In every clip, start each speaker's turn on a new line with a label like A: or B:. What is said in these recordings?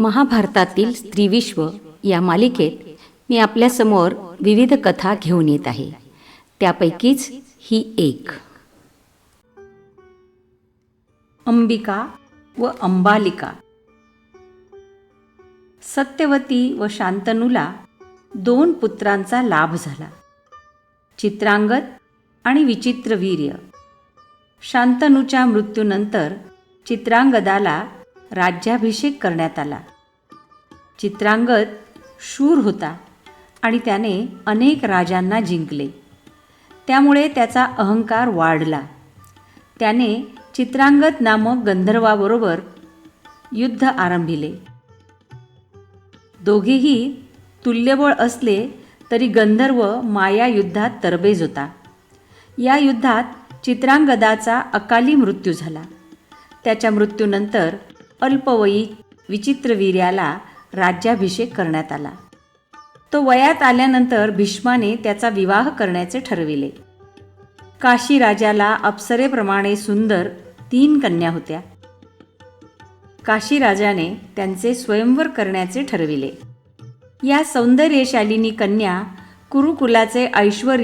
A: महाभारतातील स्त्रीविश्व या मालिकेत मी आपल्यासमोर विविध कथा घेऊन येत आहे. त्यापैकीच ही एक. अंबिका व अंबालिका. सत्यवती व शांतनूला दोन पुत्रांचा लाभ झाला. चित्रांगद आणि विचित्रवीर्य शांतनूच्या मृत्यूनंतर चित्रांगदाला राज्याभिषेक करण्यात आला. चित्रांगद शूर होता आणि त्याने अनेक राजांना जिंकले. त्यामुळे त्याचा अहंकार वाढला. त्याने चित्रांगद नामक गंधर्वाबरोबर युद्ध आरंभिले. दोघेही तुल्यबळ असले तरी गंधर्व माया युद्धात तरबेज होता. या युद्धात चित्रांगदाचा अकाली मृत्यू झाला. त्याच्या मृत्यूनंतर अल्पवयी विचित्रवीर्याला राज्याभिषेक करण्यात आला. तो वयात आल्यानंतर भीष्माने त्याचा विवाह करण्याचे ठरविले. काशी राजाला अप्सरेप्रमाणे सुंदर तीन कन्या होत्या. काशी राजाने त्यांचे स्वयंवर करण्याचे ठरविले. या सौंदर्यशालिनी कन्या कुरुकुलाचे ऐश्वर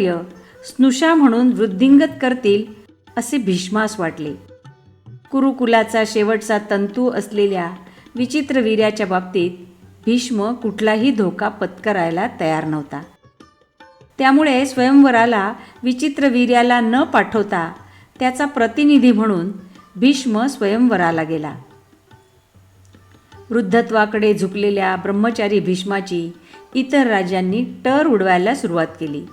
A: स्नुषा म्हणून वृद्धिंगत करतील असे भीष्मास वाटले. कुरुकुलाचा शेवटचा तंतू असलेल्या विचित्रवीर्याच्या बाबतीत भीष्म कुठलाही धोका पत्करायला तयार नव्हता. त्यामुळे स्वयंवराला विचित्रवीर्याला न पाठवता त्याचा प्रतिनिधी म्हणून भीष्म स्वयंवराला गेला. वृद्धत्वाकडे झुकलेल्या ब्रह्मचारी भीष्माची इतर राजांनी टर उडवायला सुरुवात केली.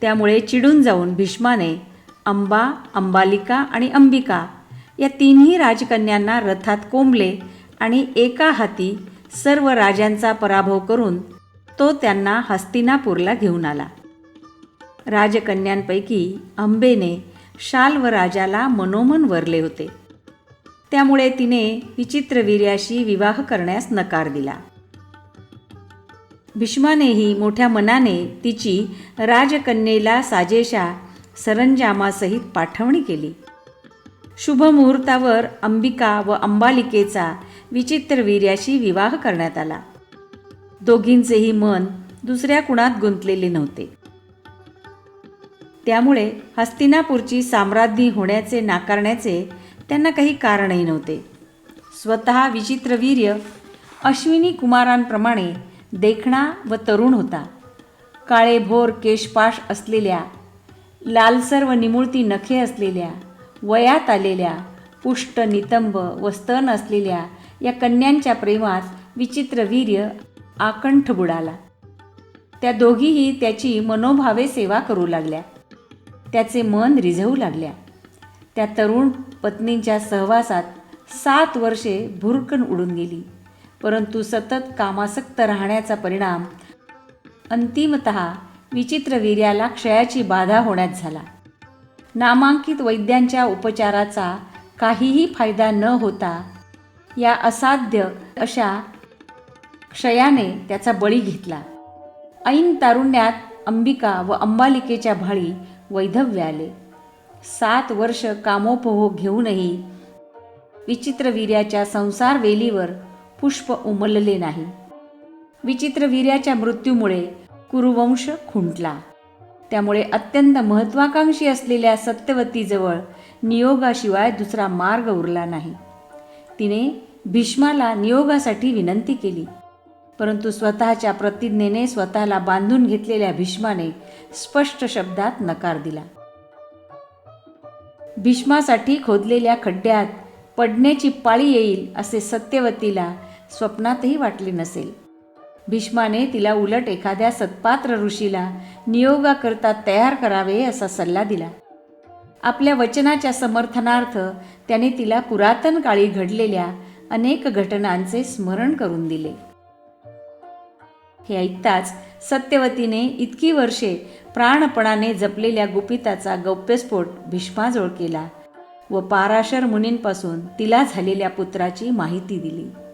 A: त्यामुळे चिडून जाऊन भीष्माने अंबा अंबालिका आणि अंबिका या तिन्ही राजकन्यांना रथात कोंबले आणि एका हाती सर्व राजांचा पराभव करून तो त्यांना हस्तिनापूरला घेऊन आला. राजकन्यांपैकी अंबेने शाल व राजाला मनोमन वरले होते. त्यामुळे तिने विचित्रवीर्याशी विवाह करण्यास नकार दिला. भीष्मानेही मोठ्या मनाने तिची राजकन्येला साजेशा सरंजामासहित पाठवणी केली. शुभमुहूर्तावर अंबिका व अंबालिकेचा विचित्रवीर्याशी विवाह करण्यात आला. दोघींचेही मन दुसऱ्या कुणात गुंतलेले नव्हते. त्यामुळे हस्तिनापूरची साम्राज्ञी होण्याचे नाकारण्याचे त्यांना काही कारणही नव्हते. स्वतः विचित्रवीर्य अश्विनी कुमारांप्रमाणे देखणा व तरुण होता. काळेभोर केशपाश असलेल्या लालसर व निमुळती नखे असलेल्या वयात आलेल्या पुष्ट नितंब व स्तन असलेल्या या कन्यांच्या प्रेमात विचित्रवीर्य आकंठ बुडाला. त्या दोघीही त्याची मनोभावे सेवा करू लागल्या. त्याचे मन रिझवू लागल्या. त्या तरुण पत्नींच्या सहवासात सात वर्षे भुरकण उडून गेली. परंतु सतत कामासक्त राहण्याचा परिणाम अंतिमत विचित्रवीर्याला क्षयाची बाधा होण्यात झाला. नामांकित वैद्यांच्या उपचाराचा काहीही फायदा न होता या असाध्य अशा क्षयाने त्याचा बळी घेतला. ऐन तारुण्यात अंबिका व अंबालिकेच्या भाळी वैधव्य आले. सात वर्ष कामोपभोग घेऊनही विचित्रवीर्याच्या संसार वेलीवर पुष्प उमलले नाही. विचित्रवीर्याच्या मृत्यूमुळे कुरुवंश खुंटला. त्यामुळे अत्यंत महत्वाकांक्षी असलेल्या सत्यवतीजवळ नियोगाशिवाय दुसरा मार्ग उरला नाही. तिने भीष्माला नियोगासाठी विनंती केली. परंतु स्वतःच्या प्रतिज्ञेने स्वतःला बांधून घेतलेल्या भीष्माने स्पष्ट शब्दात नकार दिला. भीष्मासाठी खोदलेल्या खड्ड्यात पडण्याची पाळी येईल असे सत्यवतीला स्वप्नातही वाटले नसेल. भीष्माने तिला उलट एखाद्या सत्पात्र ऋषीला नियोगाकरता तयार करावे असा सल्ला दिला. आपल्या वचनाच्या समर्थनार्थ त्याने तिला पुरातन काळी घडलेल्या अनेक घटनांचे स्मरण करून दिले. हे ऐकताच सत्यवतीने इतकी वर्षे प्राणपणाने जपलेल्या गुपिताचा गौप्यस्फोट भीष्माजवळ केला व पाराशर मुनींपासून तिला झालेल्या पुत्राची माहिती दिली.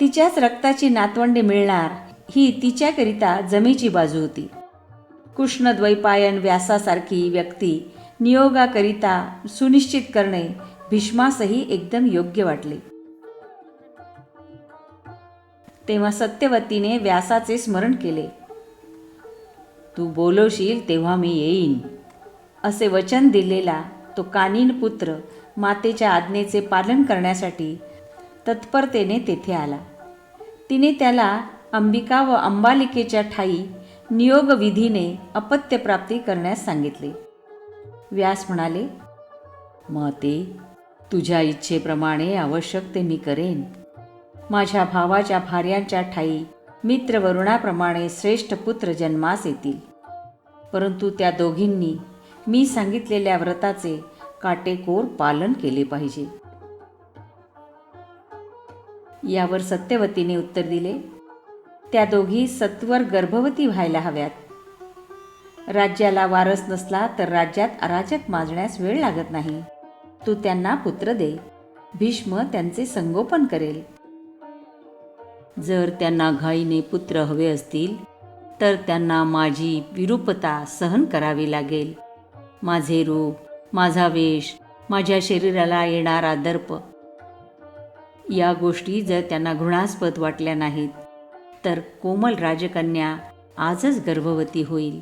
A: तिच्याच रक्ताची नातवंडी मिळणार ही तिच्याकरिता जमेची बाजू होती. कृष्णद्वैपायन व्यासासारखी व्यक्ती नियोगाकरिता सुनिश्चित करणे भीष्मासही एकदम योग्य वाटले. तेव्हा सत्यवतीने व्यासाचे स्मरण केले. तू बोलवशील तेव्हा मी येईन. असे वचन दिलेला तो कानीन पुत्र मातेच्या आज्ञेचे पालन करण्यासाठी तत्परतेने तेथे आला. तिने त्याला अंबिका व अंबालिकेच्या ठाई नियोगविधीने अपत्यप्राप्ती करण्यास सांगितले. व्यास म्हणाले माते तुझ्या इच्छेप्रमाणे आवश्यक ते मी करेन. माझ्या भावाच्या भार्यांच्या ठाई मित्रवरुणाप्रमाणे श्रेष्ठ पुत्र जन्मास येतील. परंतु त्या दोघींनी मी सांगितलेल्या व्रताचे काटेकोर पालन केले पाहिजे. यावर सत्यवतीने उत्तर दिले. त्या दोघी सत्वर गर्भवती व्हायला हव्यात. राज्याला वारस नसला तर राज्यात अराजक माजण्यास वेळ लागत नाही. तू त्यांना पुत्र दे. भीष्म त्यांचे संगोपन करेल. जर त्यांना घाईने पुत्र हवे असतील तर त्यांना माझी विरूपता सहन करावी लागेल. माझे रूप माझा वेश माझ्या शरीराला येणारा दर्प या गोष्टी जर त्यांना घृणास्पद वाटल्या नाहीत तर कोमल राजकन्या आजच गर्भवती होईल.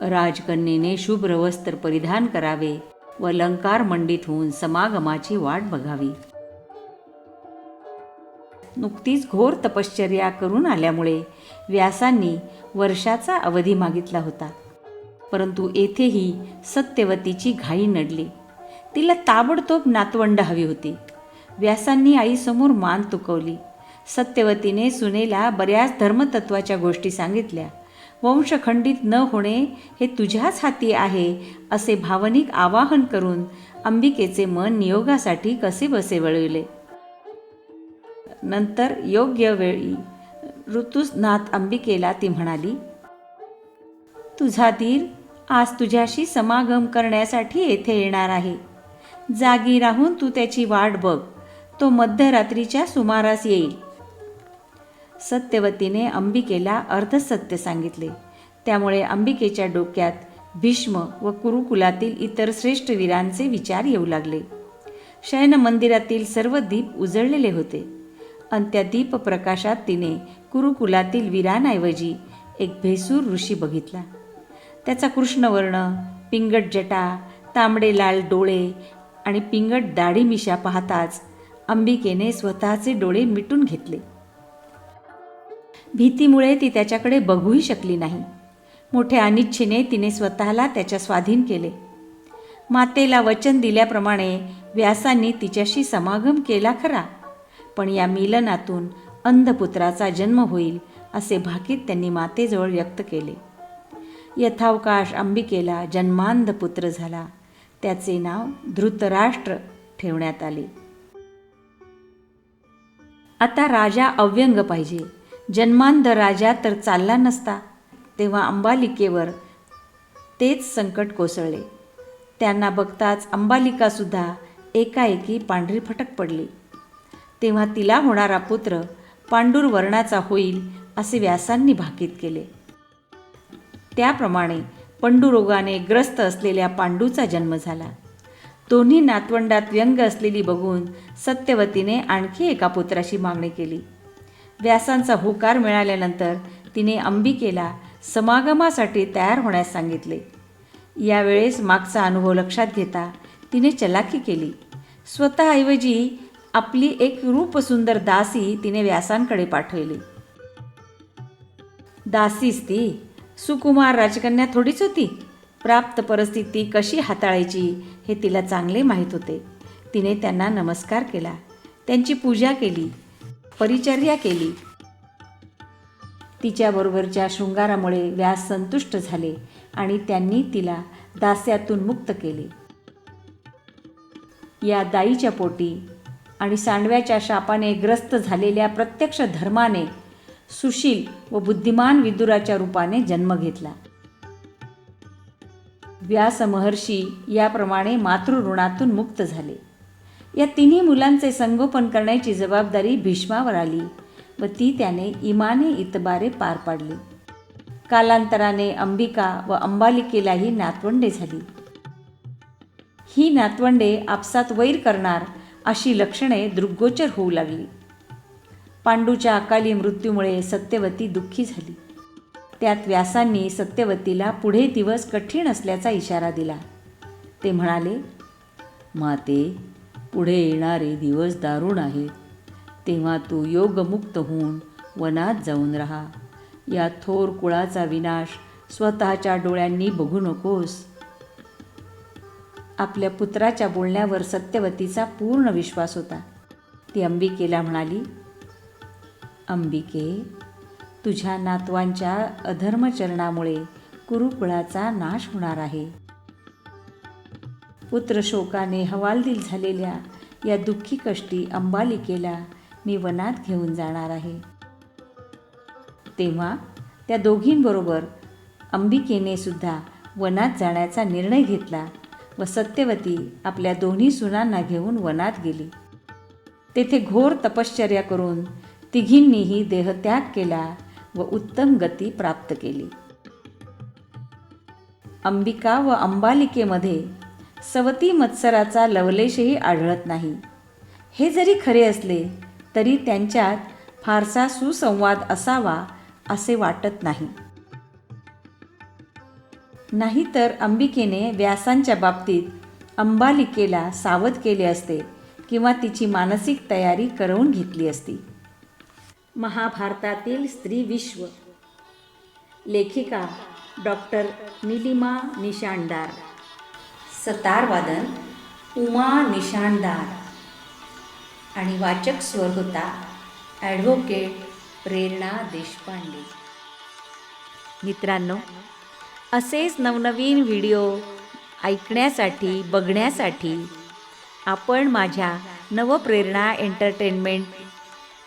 A: राजकन्येने शुभ्र वस्त्र परिधान करावे व लंकार मंडित होऊन समागमाची वाट बघावी. नुकतीच घोर तपश्चर्या करून आल्यामुळे व्यासांनी वर्षाचा अवधी मागितला होता. परंतु येथेही सत्यवतीची घाई नडली. तिला ताबडतोब नातवंड हवी होती. व्यासांनी आईसमोर मान तुकवली. सत्यवतीने सुनेला बऱ्याच धर्मतत्वाच्या गोष्टी सांगितल्या. वंशखंडित न होणे हे तुझ्याच हाती आहे असे भावनिक आवाहन करून अंबिकेचे मन नियोगासाठी कसे बसे वळविले. नंतर योग्य वेळी ऋतुस्नाथ अंबिकेला ती म्हणाली तुझा धीर आज तुझ्याशी समागम करण्यासाठी येथे येणार आहे. जागी राहून तू त्याची वाट बघ. तो मध्यरात्रीच्या सुमारास येईल. सत्यवतीने अंबिकेला अर्धसत्य सांगितले. त्यामुळे अंबिकेच्या डोक्यात भीष्म व कुरुकुलातील इतर श्रेष्ठ वीरांचे विचार येऊ लागले. शयन मंदिरातील सर्व दीप उजळलेले होते. आणि त्या दीपप्रकाशात तिने कुरुकुलातील वीरांऐवजी एक भेसूर ऋषी बघितला. त्याचा कृष्णवर्ण पिंगट जटा तांबडे लाल डोळे आणि पिंगट दाढी मिशा पाहताच अंबिकेने स्वतःचे डोळे मिटून घेतले. भीतीमुळे ती त्याच्याकडे बघूही शकली नाही. मोठ्या अनिच्छेने तिने स्वतःला त्याच्या स्वाधीन केले. मातेला वचन दिल्याप्रमाणे व्यासांनी तिच्याशी समागम केला खरा पण या मिलनातून अंधपुत्राचा जन्म होईल असे भाकीत त्यांनी मातेजवळ व्यक्त केले. यथावकाश अंबिकेला जन्मांध पुत्र झाला. त्याचे नाव धृतराष्ट्र ठेवण्यात आले. आता राजा अव्यंग पाहिजे. जन्मांध राजा तर चालला नसता. तेव्हा अंबालिकेवर तेच संकट कोसळले. त्यांना बघताच अंबालिकासुद्धा एकाएकी पांढरी फटक पडली. तेव्हा तिला होणारा पुत्र पांडुर वर्णाचा होईल असे व्यासांनी भाकीत केले. त्याप्रमाणे पंडुरोगाने ग्रस्त असलेल्या पांडूचा जन्म झाला. दोन्ही नातवंडात व्यंग असलेली बघून सत्यवतीने आणखी एका पुत्राची मागणी केली. व्यासांचा होकार मिळाल्यानंतर तिने अंबिकेला समागमासाठी तयार होण्यास सांगितले. यावेळेस मागचा अनुभव लक्षात घेता तिने चलाखी केली. स्वतःऐवजी आपली एक रूपसुंदर दासी तिने व्यासांकडे पाठवली. दासीच ती. सुकुमार राजकन्या थोडीच होती. प्राप्त परिस्थिती कशी हाताळायची हे तिला चांगले माहीत होते. तिने त्यांना नमस्कार केला. त्यांची पूजा केली. परिचर्या केली. तिच्याबरोबरच्या शृंगारामुळे व्यास संतुष्ट झाले आणि त्यांनी तिला दास्यातून मुक्त केले. या दाईच्या पोटी आणि सांडव्याच्या शापाने ग्रस्त झालेल्या प्रत्यक्ष धर्माने सुशील व बुद्धिमान विदुराच्या रूपाने जन्म घेतला. व्यास महर्षी याप्रमाणे मातृऋणातून मुक्त झाले. या तिन्ही मुलांचे संगोपन करण्याची जबाबदारी भीष्मावर आली व ती त्याने इमाने इतबारे पार पाडली. कालांतराने अंबिका व अंबालिकेलाही नातवंडे झाली. ही नातवंडे आपसात वैर करणार अशी लक्षणे दृग्गोचर होऊ लागली. पांडूच्या अकाली मृत्यूमुळे सत्यवती दुःखी झाली. त्यात व्यासांनी सत्यवतीला पुढे दिवस कठीण असल्याचा इशारा दिला. ते म्हणाले माते पुढे येणारे दिवस दारुण आहेत. तेव्हा तू योगमुक्त होऊन वनात जाऊन राहा. या थोर कुळाचा विनाश स्वतःच्या डोळ्यांनी बघू नकोस. आपल्या पुत्राच्या बोलण्यावर सत्यवतीचा पूर्ण विश्वास होता. ती अंबिकेला म्हणाली अंबिके तुझ्या नातवांच्या अधर्मचरणामुळे कुरुकुळाचा नाश होणार आहे. पुत्र शोकाने हवालदिल झालेल्या या दुःखी कष्टी अंबालिकेला मी वनात घेऊन जाणार आहे. तेव्हा त्या दोघींबरोबर अंबिकेने सुद्धा वनात जाण्याचा निर्णय घेतला व सत्यवती आपल्या दोन्ही सुनांना घेऊन वनात गेली. तेथे घोर तपश्चर्या करून तिघींनीही देहत्याग केला व उत्तम गती प्राप्त केली. अंबिका व अंबालिकेमध्ये सवती मत्सराचा लवलेशही आढळत नाही. हे जरी खरे असले तरी त्यांच्यात फारसा सुसंवाद असावा असे वाटत नाही. नाहीतर अंबिकेने व्यासांच्या बाबतीत अंबालिकेला सावध केले असते किंवा तिची मानसिक तयारी करवून घेतली असती. महाभारतातील स्त्री विश्व. लेखिका डॉक्टर निलिमा निशाणदार. सतारवादन उमा निशाणदार. आणि वाचक स्वर होता ॲडव्होकेट प्रेरणा देशपांडे. मित्रांनो असेच नवनवीन व्हिडिओ ऐकण्यासाठी बघण्यासाठी आपण माझ्या नवप्रेरणा एंटरटेनमेंट